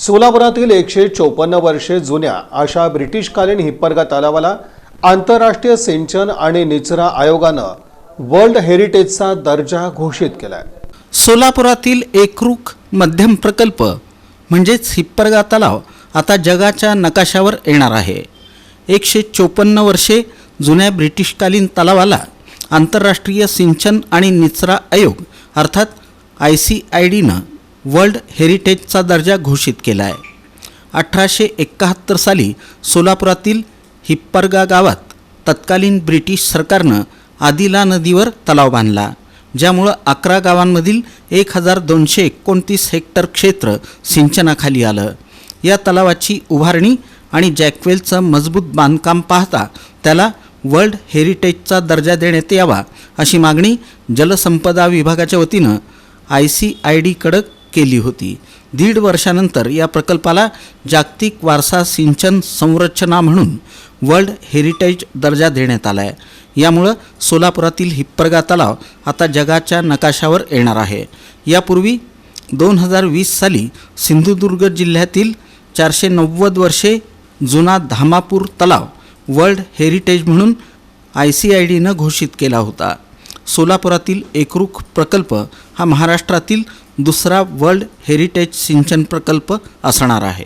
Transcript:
सोलापुरातील एकशे चोपन्न वर्षे जुन्या अशा ब्रिटिशकालीन हिप्परगा तलावाला आंतरराष्ट्रीय सिंचन आणि निचरा आयोगानं वर्ल्ड हेरिटेजचा दर्जा घोषित केलाय. सोलापुरातील एकरूख मध्यम प्रकल्प म्हणजेच हिप्परगा तलाव आता जगाच्या नकाशावर येणार आहे. एकशे चोपन्न वर्षे जुन्या ब्रिटिशकालीन तलावाला आंतरराष्ट्रीय सिंचन आणि निचरा आयोग अर्थात आय सी आय डीनं वर्ल्ड हेरिटेजचा दर्जा घोषित केला आहे अठराशे एकाहत्तर साली सोलापुरातील हिप्परगा गावात तत्कालीन ब्रिटिश सरकारनं आदिला नदीवर तलाव बांधला ज्यामुळं अकरा गावांमधील एक हजार दोनशे एकोणतीस हेक्टर क्षेत्र सिंचनाखाली आलं. या तलावाची उभारणी आणि जॅकवेलचं मजबूत बांधकाम पाहता त्याला वर्ल्ड हेरिटेजचा दर्जा देण्यात यावा अशी मागणी जलसंपदा विभागाच्या वतीनं आय सी आय डीकडं केली होती. दीड वर्षानंतर या प्रकल्पाला जागतिक वारसा सिंचन संरचना म्हणून वर्ल्ड हेरिटेज दर्जा देण्यात आला आहे यामुळं सोलापुरातील हिप्परगा तलाव आता जगाच्या नकाशावर येणार आहे. यापूर्वी दोन हजार वीस साली सिंधुदुर्ग जिल्ह्यातील चारशे नव्वद वर्षे जुना धामापूर तलाव वर्ल्ड हेरिटेज म्हणून आय सी आय डीनं घोषित केला होता. सोलापुरातील एकरूख प्रकल्प हा महाराष्ट्रातील दुसरा वर्ल्ड हेरिटेज सिंचन प्रकल्प असणार आहे.